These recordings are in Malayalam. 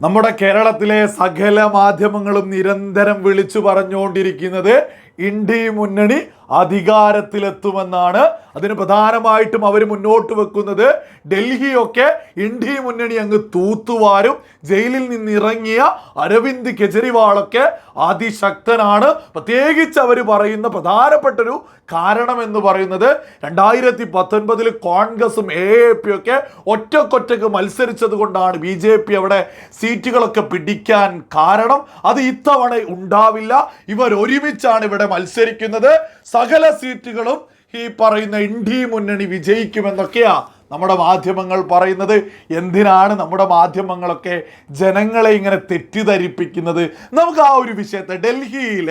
നമ്മുടെ കേരളത്തിലെ സകല മാധ്യമങ്ങളും നിരന്തരം വിളിച്ചു പറഞ്ഞുകൊണ്ടിരിക്കുന്നത് ഇന്ത്യ മുന്നണി അധികാരത്തിലെത്തുമെന്നാണ് അതിന് പ്രധാനമായിട്ടും അവർ മുന്നോട്ട് വെക്കുന്നത്. ഡൽഹിയൊക്കെ ഇന്ത്യ മുന്നണി അങ്ങ് തൂത്തുവാരും ജയിലിൽ നിന്നിറങ്ങിയ അരവിന്ദ് കെജ്രിവാളൊക്കെ അതിശക്തനാണ്. പ്രത്യേകിച്ച് അവർ പറയുന്ന പ്രധാനപ്പെട്ടൊരു കാരണം എന്ന് പറയുന്നത് രണ്ടായിരത്തി പത്തൊൻപതിൽ കോൺഗ്രസും എ എ പി ഒക്കെ ഒറ്റക്കൊറ്റക്ക് മത്സരിച്ചത് കൊണ്ടാണ് ബി ജെ പി അവിടെ സീറ്റുകളൊക്കെ പിടിക്കാൻ കാരണം. അത് ഇത്തവണ ഉണ്ടാവില്ല. ഇവർ ഒരുമിച്ചാണ് ഇവിടെ മത്സരിക്കുന്നത്. സകല സീറ്റുകളും ഈ പറയുന്ന ഇന്ത്യ മുന്നണി വിജയിക്കുമെന്നൊക്കെയാ നമ്മുടെ മാധ്യമങ്ങൾ പറയുന്നത്. എന്തിനാണ് നമ്മുടെ മാധ്യമങ്ങളൊക്കെ ജനങ്ങളെ ഇങ്ങനെ തെറ്റിദ്ധരിപ്പിക്കുന്നത്? നമുക്ക് ആ ഒരു വിഷയത്തെ ഡൽഹിയിൽ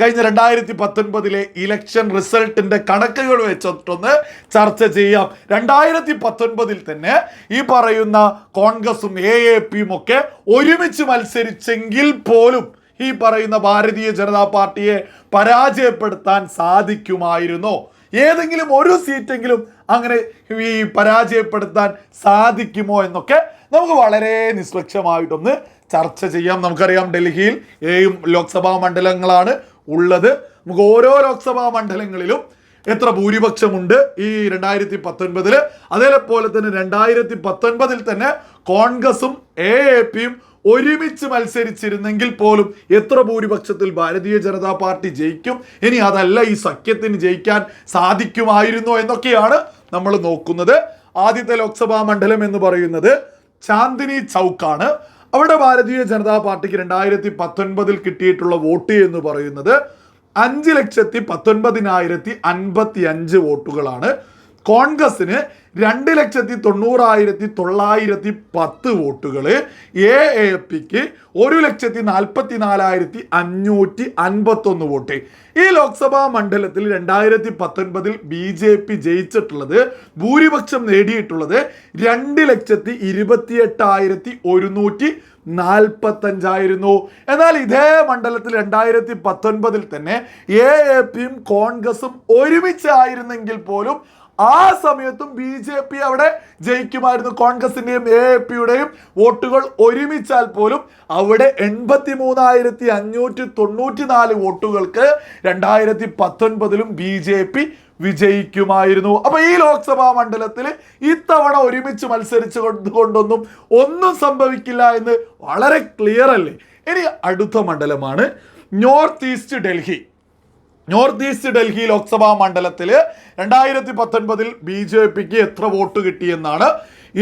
കഴിഞ്ഞ രണ്ടായിരത്തി പത്തൊൻപതിലെ ഇലക്ഷൻ റിസൾട്ടിന്റെ കണക്കുകൾ വെച്ചിട്ടൊന്ന് ചർച്ച ചെയ്യാം. രണ്ടായിരത്തി പത്തൊൻപതിൽ തന്നെ ഈ പറയുന്ന കോൺഗ്രസും എ എ പിയും ഒക്കെ ഒരുമിച്ച് മത്സരിച്ചെങ്കിൽ പോലും ഈ പറയുന്ന ഭാരതീയ ജനതാ പാർട്ടിയെ പരാജയപ്പെടുത്താൻ സാധിക്കുമായിരുന്നോ. ഏതെങ്കിലും ഒരു സീറ്റെങ്കിലും അങ്ങനെ ഈ പരാജയപ്പെടുത്താൻ സാധിക്കുമോ എന്നൊക്കെ നമുക്ക് വളരെ നിഷ്പക്ഷമായിട്ടൊന്ന് ചർച്ച ചെയ്യാം. നമുക്കറിയാം ഡൽഹിയിൽ ഏഴും ലോക്സഭാ മണ്ഡലങ്ങളാണ് ഉള്ളത്. നമുക്ക് ഓരോ ലോക്സഭാ മണ്ഡലങ്ങളിലും എത്ര ഭൂരിപക്ഷമുണ്ട് ഈ രണ്ടായിരത്തി പത്തൊൻപതിൽ അതേപോലെ തന്നെ രണ്ടായിരത്തി പത്തൊൻപതിൽ തന്നെ കോൺഗ്രസും എ എ പിയും ഒരുമിച്ച് മത്സരിച്ചിരുന്നെങ്കിൽ പോലും എത്ര ഭൂരിപക്ഷത്തിൽ ഭാരതീയ ജനതാ പാർട്ടി ജയിക്കും? ഇനി അതല്ല ഈ സഖ്യത്തിന് ജയിക്കാൻ സാധിക്കുമായിരുന്നോ എന്നൊക്കെയാണ് നമ്മൾ നോക്കുന്നത്. ആദ്യത്തെ ലോക്സഭാ മണ്ഡലം എന്ന് പറയുന്നത് ചാന്ദിനി ചൗക്കാണ്. അവിടെ ഭാരതീയ ജനതാ പാർട്ടിക്ക് രണ്ടായിരത്തി പത്തൊൻപതിൽ കിട്ടിയിട്ടുള്ള വോട്ട് എന്ന് പറയുന്നത് അഞ്ച് ലക്ഷത്തി പത്തൊൻപതിനായിരത്തി അൻപത്തി അഞ്ച് വോട്ടുകളാണ്. കോൺഗ്രസിന് രണ്ട് ലക്ഷത്തി തൊണ്ണൂറായിരത്തി തൊള്ളായിരത്തി പത്ത് വോട്ടുകൾ എ എ പിക്ക് ഒരു ലക്ഷത്തി നാൽപ്പത്തി നാലായിരത്തി അഞ്ഞൂറ്റി അൻപത്തൊന്ന് വോട്ട്. ഈ ലോക്സഭാ മണ്ഡലത്തിൽ രണ്ടായിരത്തി പത്തൊൻപതിൽ ബി ജെ പി ജയിച്ചിട്ടുള്ളത് ഭൂരിപക്ഷം നേടിയിട്ടുള്ളത് രണ്ട് ലക്ഷത്തി ഇരുപത്തി എട്ടായിരത്തി ഒരുന്നൂറ്റി നാൽപ്പത്തഞ്ചായിരുന്നു. എന്നാൽ ഇതേ മണ്ഡലത്തിൽ രണ്ടായിരത്തി പത്തൊൻപതിൽ തന്നെ എ എ പിയും കോൺഗ്രസും ഒരുമിച്ചായിരുന്നെങ്കിൽ പോലും ആ സമയത്തും ബി ജെ പി അവിടെ ജയിക്കുമായിരുന്നു. കോൺഗ്രസിന്റെയും എ പിയുടെയും വോട്ടുകൾ ഒരുമിച്ചാൽ പോലും അവിടെ എൺപത്തി മൂന്നായിരത്തി അഞ്ഞൂറ്റി തൊണ്ണൂറ്റി നാല് വോട്ടുകൾക്ക് രണ്ടായിരത്തി പത്തൊൻപതിലും ബി ജെ പി വിജയിക്കുമായിരുന്നു. അപ്പൊ ഈ ലോക്സഭാ മണ്ഡലത്തിൽ ഇത്തവണ ഒരുമിച്ച് മത്സരിച്ചു കൊണ്ടൊന്നും ഒന്നും സംഭവിക്കില്ല എന്ന് വളരെ ക്ലിയർ അല്ലേ? ഇനി അടുത്ത മണ്ഡലമാണ്. North east Delhi. North east Delhi Lok Sabha മണ്ഡലത്തിൽ രണ്ടായിരത്തി പത്തൊൻപതിൽ ബി ജെ പിക്ക് എത്ര വോട്ട് കിട്ടിയെന്നാണ്.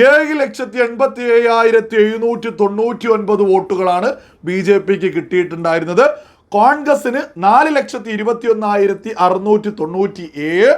ഏഴ് ലക്ഷത്തി എൺപത്തി ഏഴായിരത്തി എഴുന്നൂറ്റി തൊണ്ണൂറ്റി ഒൻപത് വോട്ടുകളാണ് ബി ജെ പിക്ക് കിട്ടിയിട്ടുണ്ടായിരുന്നത്. കോൺഗ്രസിന് നാല് ലക്ഷത്തി ഇരുപത്തി ഒന്നായിരത്തി അറുന്നൂറ്റി തൊണ്ണൂറ്റി ഏഴ്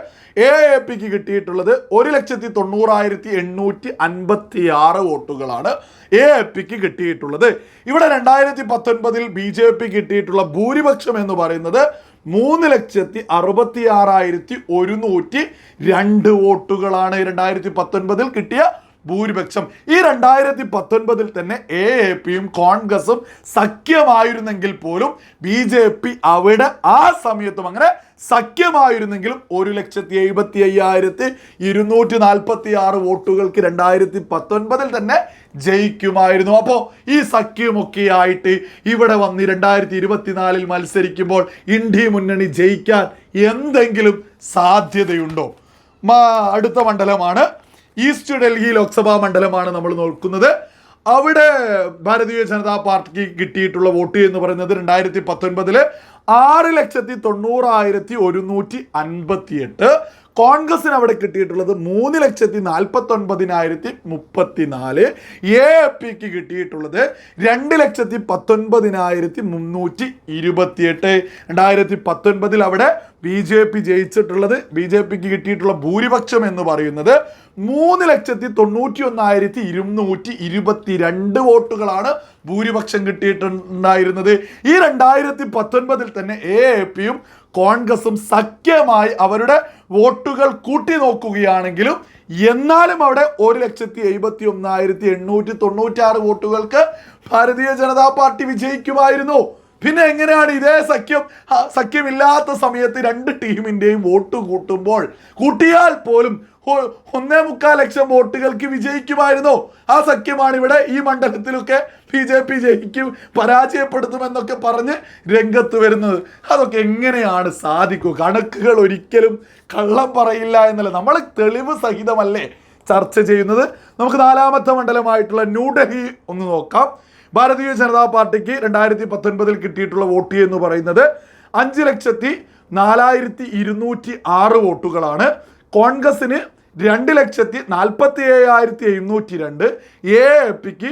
എ എ പിക്ക് കിട്ടിയിട്ടുള്ളത് ഒരു ലക്ഷത്തി തൊണ്ണൂറായിരത്തി എണ്ണൂറ്റി അൻപത്തി ആറ് വോട്ടുകളാണ് എ എ പിക്ക് കിട്ടിയിട്ടുള്ളത്. ഇവിടെ രണ്ടായിരത്തി പത്തൊൻപതിൽ ബി ജെ പി കിട്ടിയിട്ടുള്ള ഭൂരിപക്ഷം എന്ന് പറയുന്നത് മൂന്ന് ലക്ഷത്തി അറുപത്തി ആറായിരത്തി ഒരുന്നൂറ്റി രണ്ട് വോട്ടുകളാണ് രണ്ടായിരത്തി പത്തൊൻപതിൽ കിട്ടിയ ഭൂരിപക്ഷം. ഈ രണ്ടായിരത്തി പത്തൊൻപതിൽ തന്നെ എ എ പിയും കോൺഗ്രസും സഖ്യമായിരുന്നെങ്കിൽ പോലും ബി ജെ പി അവിടെ ആ സമയത്തും അങ്ങനെ സഖ്യമായിരുന്നെങ്കിലും ഒരു ലക്ഷത്തി എഴുപത്തി അയ്യായിരത്തി ഇരുന്നൂറ്റി നാൽപ്പത്തി ആറ് വോട്ടുകൾക്ക് രണ്ടായിരത്തി പത്തൊൻപതിൽ തന്നെ ജയിക്കുമായിരുന്നു. അപ്പോൾ ഈ സഖ്യമൊക്കെ ആയിട്ട് ഇവിടെ വന്ന് രണ്ടായിരത്തി ഇരുപത്തിനാലിൽ മത്സരിക്കുമ്പോൾ ഇന്ത്യ മുന്നണി ജയിക്കാൻ എന്തെങ്കിലും സാധ്യതയുണ്ടോ? അടുത്ത മണ്ഡലമാണ്. ഈസ്റ്റ് ഡൽഹി ലോക്സഭാ മണ്ഡലമാണ് നമ്മൾ നോക്കുന്നത്. അവിടെ ഭാരതീയ ജനതാ പാർട്ടിക്ക് കിട്ടിയിട്ടുള്ള വോട്ട് എന്ന് പറയുന്നത് രണ്ടായിരത്തി പത്തൊൻപതിൽ ആറ് ലക്ഷത്തി തൊണ്ണൂറായിരത്തി ഒരുന്നൂറ്റി അൻപത്തി എട്ട് കോൺഗ്രസിന് അവിടെ കിട്ടിയിട്ടുള്ളത് മൂന്ന് ലക്ഷത്തി നാൽപ്പത്തി ഒൻപതിനായിരത്തി മുപ്പത്തി നാല് എ പിക്ക് കിട്ടിയിട്ടുള്ളത് രണ്ട് ലക്ഷത്തി പത്തൊൻപതിനായിരത്തി മുന്നൂറ്റി ഇരുപത്തിയെട്ട്. രണ്ടായിരത്തി പത്തൊൻപതിൽ അവിടെ ബി ജെ പി ജയിച്ചിട്ടുള്ളത് ബി ജെ പിക്ക് കിട്ടിയിട്ടുള്ള ഭൂരിപക്ഷം എന്ന് പറയുന്നത് മൂന്ന് ലക്ഷത്തി തൊണ്ണൂറ്റി ഒന്നായിരത്തി ഇരുന്നൂറ്റി ഇരുപത്തി രണ്ട് വോട്ടുകളാണ് ഭൂരിപക്ഷം കിട്ടിയിട്ടുണ്ടായിരുന്നത്. ഈ രണ്ടായിരത്തി പത്തൊൻപതിൽ തന്നെ എ എ പിയും കോൺഗ്രസും സഖ്യമായി അവരുടെ വോട്ടുകൾ കൂട്ടി നോക്കുകയാണെങ്കിലും എന്നാലും അവിടെ ഒരു ലക്ഷത്തി എഴുപത്തി ഒന്നായിരത്തി എണ്ണൂറ്റി തൊണ്ണൂറ്റി ആറ് വോട്ടുകൾക്ക് ഭാരതീയ ജനതാ പാർട്ടി വിജയിക്കുമായിരുന്നു. പിന്നെ എങ്ങനെയാണ് ഇതേ സഖ്യം? സഖ്യമില്ലാത്ത സമയത്ത് രണ്ട് ടീമിന്റെയും വോട്ട് കൂട്ടുമ്പോൾ കൂട്ടിയാൽ പോലും ഒന്നേ മുക്കാൽ ലക്ഷം വോട്ടുകൾക്ക് വിജയിക്കുമായിരുന്നോ. ആ സഖ്യമാണ് ഇവിടെ ഈ മണ്ഡലത്തിലൊക്കെ ബി ജെ പി ജയിക്കും പരാജയപ്പെടുത്തുമെന്നൊക്കെ പറഞ്ഞ് രംഗത്ത് വരുന്നത്. അതൊക്കെ എങ്ങനെയാണ് സാധിക്കുക? കണക്കുകൾ ഒരിക്കലും കള്ളം പറയില്ല എന്നല്ല. നമ്മൾ തെളിവ് സഹിതമല്ലേ ചർച്ച ചെയ്യുന്നത്? നമുക്ക് നാലാമത്തെ മണ്ഡലമായിട്ടുള്ള ന്യൂഡൽഹി ഒന്ന് നോക്കാം. ഭാരതീയ ജനതാ പാർട്ടിക്ക് രണ്ടായിരത്തി പത്തൊൻപതിൽ കിട്ടിയിട്ടുള്ള വോട്ട് എന്ന് പറയുന്നത് അഞ്ച് ലക്ഷത്തി നാലായിരത്തി ഇരുന്നൂറ്റി ആറ് വോട്ടുകളാണ്. കോൺഗ്രസിന് രണ്ട് ലക്ഷത്തി നാൽപ്പത്തി ഏഴായിരത്തി എഴുന്നൂറ്റി രണ്ട്. എ എ പിക്ക്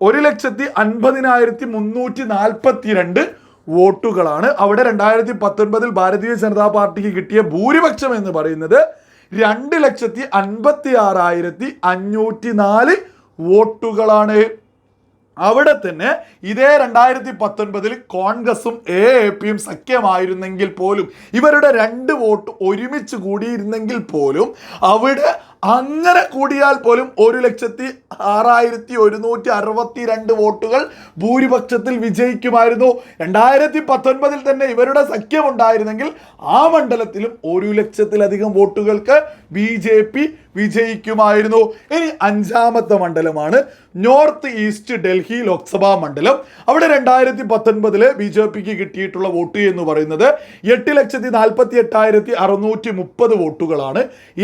ഒരു ലക്ഷത്തി അൻപതിനായിരത്തി മുന്നൂറ്റി നാൽപ്പത്തി രണ്ട് വോട്ടുകളാണ്. അവിടെ രണ്ടായിരത്തി പത്തൊൻപതിൽ ഭാരതീയ ജനതാ പാർട്ടിക്ക് കിട്ടിയ ഭൂരിപക്ഷം എന്ന് പറയുന്നത് രണ്ട് ലക്ഷത്തി അൻപത്തി ആറായിരത്തി അഞ്ഞൂറ്റി നാല് വോട്ടുകളാണ്. അവിടെ തന്നെ ഇതേ രണ്ടായിരത്തി പത്തൊൻപതിൽ കോൺഗ്രസും എ എ പിയും സഖ്യമായിരുന്നെങ്കിൽ പോലും ഇവരുടെ രണ്ട് വോട്ട് ഒരുമിച്ച് കൂടിയിരുന്നെങ്കിൽ പോലും അവിടെ അങ്ങനെ കൂടിയാൽ പോലും ഒരു ലക്ഷത്തി ആറായിരത്തി ഒരുന്നൂറ്റി അറുപത്തി രണ്ട് വോട്ടുകൾ ഭൂരിപക്ഷത്തിൽ വിജയിക്കുമായിരുന്നു. രണ്ടായിരത്തി പത്തൊൻപതിൽ തന്നെ ഇവരുടെ സഖ്യമുണ്ടായിരുന്നെങ്കിൽ ആ മണ്ഡലത്തിലും ഒരു ലക്ഷത്തിലധികം വോട്ടുകൾക്ക് ബി ജെ പി വിജയിക്കുമായിരുന്നു. ഇനി അഞ്ചാമത്തെ മണ്ഡലമാണ് നോർത്ത് ഈസ്റ്റ് ഡൽഹി ലോക്സഭാ മണ്ഡലം. അവിടെ രണ്ടായിരത്തി പത്തൊൻപതിൽ ബി ജെ പിക്ക് കിട്ടിയിട്ടുള്ള വോട്ട് എന്ന് പറയുന്നത് എട്ട് ലക്ഷത്തി നാൽപ്പത്തി എട്ടായിരത്തി അറുന്നൂറ്റി മുപ്പത് വോട്ടുകളാണ്.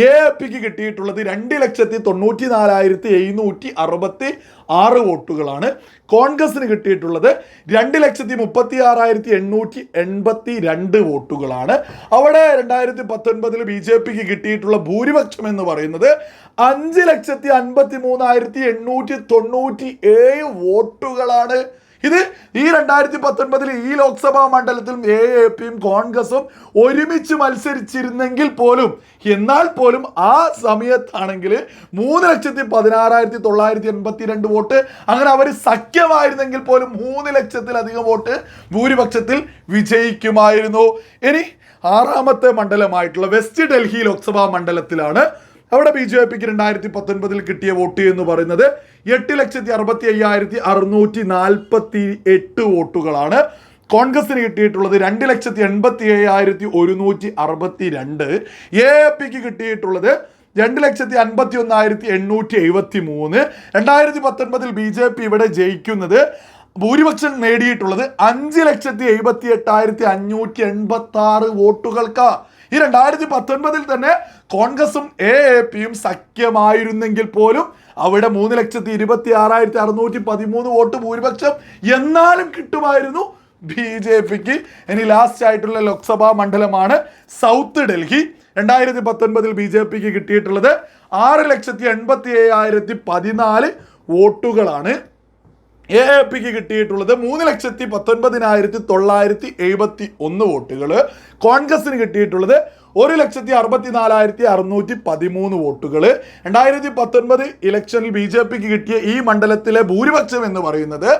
എ പിക്ക് കിട്ടിയിട്ടുള്ളത് രണ്ട് ലക്ഷത്തി തൊണ്ണൂറ്റി നാലായിരത്തി എഴുന്നൂറ്റി അറുപത്തി ആറ് വോട്ടുകളാണ്. കോൺഗ്രസിന് കിട്ടിയിട്ടുള്ളത് രണ്ട് ലക്ഷത്തി മുപ്പത്തി ആറായിരത്തി എണ്ണൂറ്റി എൺപത്തി രണ്ട് വോട്ടുകളാണ്. അവിടെ രണ്ടായിരത്തി പത്തൊൻപതിൽ ബി ജെ പിക്ക് കിട്ടിയിട്ടുള്ള ഭൂരിപക്ഷം എന്ന് പറയുന്നത് അഞ്ച് ലക്ഷത്തി അൻപത്തി മൂന്നായിരത്തി എണ്ണൂറ്റി തൊണ്ണൂറ്റി ഏഴ് വോട്ടുകളാണ്. ഇത് ഈ രണ്ടായിരത്തി പത്തൊൻപതിൽ ഈ ലോക്സഭാ മണ്ഡലത്തിലും എ എ പിയും കോൺഗ്രസും ഒരുമിച്ച് മത്സരിച്ചിരുന്നെങ്കിൽ പോലും എന്നാൽ പോലും ആ സമയത്താണെങ്കിൽ മൂന്ന് ലക്ഷത്തി പതിനാറായിരത്തി തൊള്ളായിരത്തി എൺപത്തി രണ്ട് വോട്ട്. അങ്ങനെ അവർ സഖ്യമായിരുന്നെങ്കിൽ പോലും മൂന്ന് ലക്ഷത്തിലധികം വോട്ട് ഭൂരിപക്ഷത്തിൽ വിജയിക്കുമായിരുന്നു. ഇനി ആറാമത്തെ മണ്ഡലമായിട്ടുള്ള വെസ്റ്റ് ഡൽഹി ലോക്സഭാ മണ്ഡലത്തിലാണ് അവിടെ ബി ജെ പിക്ക് രണ്ടായിരത്തി പത്തൊൻപതിൽ കിട്ടിയ വോട്ട് എന്ന് പറയുന്നത് എട്ട് ലക്ഷത്തി അറുപത്തി അയ്യായിരത്തി അറുന്നൂറ്റി നാൽപ്പത്തി എട്ട് വോട്ടുകളാണ്. കോൺഗ്രസിന് കിട്ടിയിട്ടുള്ളത് രണ്ട് ലക്ഷത്തി എൺപത്തി ഏഴായിരത്തി ഒരുന്നൂറ്റി അറുപത്തി രണ്ട്. എ പിക്ക് കിട്ടിയിട്ടുള്ളത് രണ്ട് ലക്ഷത്തി അൻപത്തി ഒന്നായിരത്തി എണ്ണൂറ്റി എഴുപത്തി മൂന്ന്. രണ്ടായിരത്തി പത്തൊൻപതിൽ ബി ജെ പി ഇവിടെ ജയിക്കുന്നത് ഭൂരിപക്ഷം നേടിയിട്ടുള്ളത് അഞ്ച് ലക്ഷത്തി എഴുപത്തി എട്ടായിരത്തി അഞ്ഞൂറ്റി എൺപത്തി ആറ് വോട്ടുകൾക്കാ. ഈ രണ്ടായിരത്തി പത്തൊൻപതിൽ തന്നെ കോൺഗ്രസും എ എ പിയും സഖ്യമായിരുന്നെങ്കിൽ പോലും അവിടെ മൂന്ന് ലക്ഷത്തി ഇരുപത്തി ആറായിരത്തി അറുന്നൂറ്റി പതിമൂന്ന് വോട്ട് ഭൂരിപക്ഷം എന്നാലും കിട്ടുമായിരുന്നു ബി ജെ പിക്ക്. ഇനി ലാസ്റ്റ് ആയിട്ടുള്ള ലോക്സഭാ മണ്ഡലമാണ് സൗത്ത് ഡൽഹി. രണ്ടായിരത്തി പത്തൊൻപതിൽ ബി ജെ പിക്ക് കിട്ടിയിട്ടുള്ളത് ആറ് ലക്ഷത്തി എൺപത്തി ഏഴായിരത്തി പതിനാല് വോട്ടുകളാണ്. എ എ പിക്ക് കിട്ടിയിട്ടുള്ളത് മൂന്ന് ലക്ഷത്തി പത്തൊൻപതിനായിരത്തി തൊള്ളായിരത്തി എഴുപത്തി ഒന്ന് വോട്ടുകൾ കോൺഗ്രസിന് കിട്ടിയിട്ടുള്ളത് ഒരു ലക്ഷത്തി അറുപത്തി നാലായിരത്തി അറുന്നൂറ്റി പതിമൂന്ന് വോട്ടുകൾ രണ്ടായിരത്തി പത്തൊൻപത് ഇലക്ഷനിൽ ബി ജെ പിക്ക് കിട്ടിയ ഈ മണ്ഡലത്തിലെ ഭൂരിപക്ഷം എന്ന് പറയുന്നത്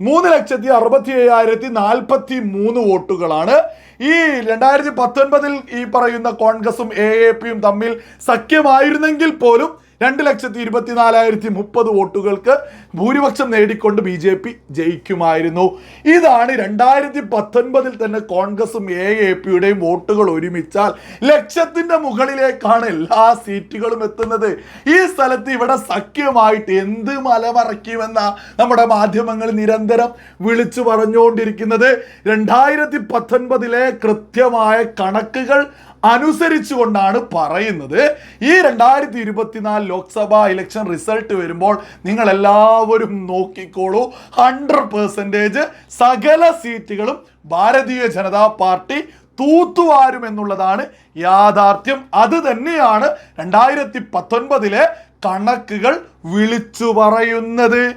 മൂന്ന് ലക്ഷത്തി അറുപത്തി ഏഴായിരത്തി നാൽപ്പത്തി മൂന്ന് വോട്ടുകളാണ്. ഈ രണ്ടായിരത്തി പത്തൊൻപതിൽ ഈ പറയുന്ന കോൺഗ്രസും എ എ പിയും തമ്മിൽ സഖ്യമായിരുന്നെങ്കിൽ പോലും രണ്ട് ലക്ഷത്തി ഇരുപത്തിനാലായിരത്തി മുപ്പത് വോട്ടുകൾക്ക് ഭൂരിപക്ഷം നേടിക്കൊണ്ട് ബി ജെ പി ജയിക്കുമായിരുന്നു. ഇതാണ് രണ്ടായിരത്തി പത്തൊൻപതിൽ തന്നെ കോൺഗ്രസും എ എ പിയുടെയും വോട്ടുകൾ ഒരുമിച്ചാൽ ലക്ഷത്തിന്റെ മുകളിലേക്കാണ് എല്ലാ സീറ്റുകളും എത്തുന്നത്. ഈ സ്ഥലത്ത് ഇവിടെ സഖ്യമായിട്ട് എന്ത് മലമറയ്ക്കുമെന്ന നമ്മുടെ മാധ്യമങ്ങൾ നിരന്തരം വിളിച്ചു പറഞ്ഞുകൊണ്ടിരിക്കുന്നത്. രണ്ടായിരത്തി പത്തൊൻപതിലെ കൃത്യമായ കണക്കുകൾ അനുസരിച്ചുകൊണ്ടാണ് പറയുന്നത്. ഈ രണ്ടായിരത്തി ഇരുപത്തിനാല് ലോക്സഭാ ഇലക്ഷൻ റിസൾട്ട് വരുമ്പോൾ നിങ്ങൾ എല്ലാവരും നോക്കിക്കോളൂ. ഹൺഡ്രഡ് പെർസെന്റേജ് സകല സീറ്റുകളും ഭാരതീയ ജനതാ പാർട്ടി തൂത്തുവാരും എന്നുള്ളതാണ് യാഥാർത്ഥ്യം. അത് തന്നെയാണ് രണ്ടായിരത്തി പത്തൊൻപതിലെ കണക്കുകൾ വിളിച്ചു പറയുന്നത്.